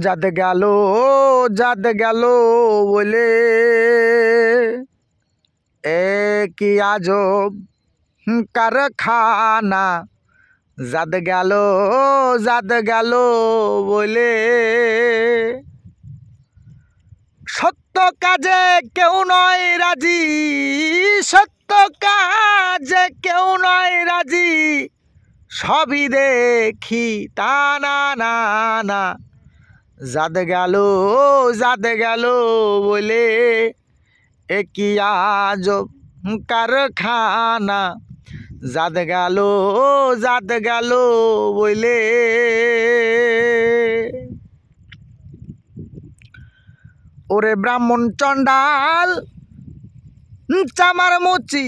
যাদ গেল যাদ গেল বলে। এ কি আজব কারখানা। যাদ গেল যাদ গেল বলে। সত্য কাজে কেউ নয় রাজি, সত্য কাজে কেউ নয় রাজি। সবই দেখি তা না না না। যাদ গেল যাদ গেল বলে, এ কি আজব কারখানা? যাদ গেল যাদ গেল বলে, ওরে ব্রাহ্মণ চণ্ডাল, চামার মুচি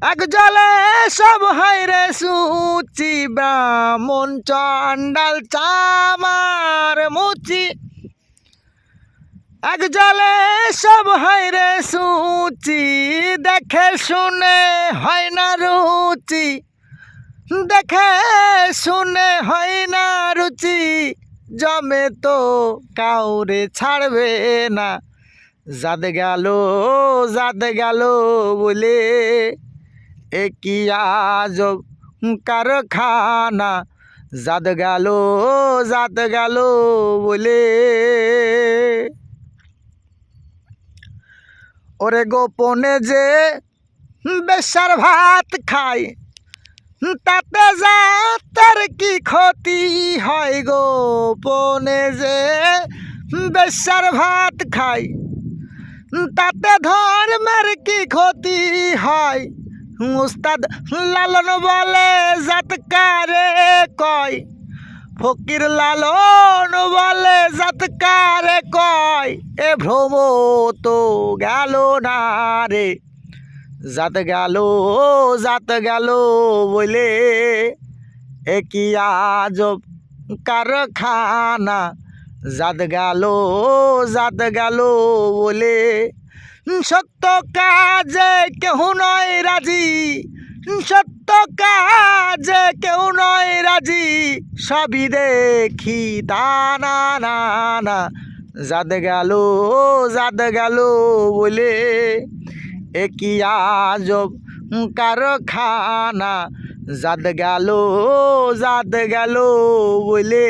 এক জলে সব হয় রে সুচি ব্রাহ্মণ চণ্ডাল চামার মুচি। এক জলে সব হয় রে সুচি, দেখে শুনে হয় না রুচি। দেখে শুনে হয় না রুচি, জমে তো কাউরে ছাড়বে না। জাদ গেল জাদ গেল বলে এ কি কারখানা। জাদ গেল জাদ গেল বলে। ওরে গোপনে যে বেশার ভাত খায় তাতে যা তার কি ক্ষতি হয়? গোপনে যে বেশার ভাত খায় তাতে ধর্মের কি ক্ষতি হয়? উস্তাদ লালন বলে জাতকারে কয়। ফকির লালন বলে জাতকারে কয়, এ ভ্রম তো গেল না রে। জাত গেল জাত গেল বলে এ কি আজব কারখানা। জাত গেল জাত গেল বলে সত্য কাজে কেহ নয় রাজি। সত্য কাজে কেউ নয় রাজি। সবই দেখি তা না না জাদ গেল জাদ গেল বলে এ কি আজব কারখানা। জাদ গেল জাদ গেল বলে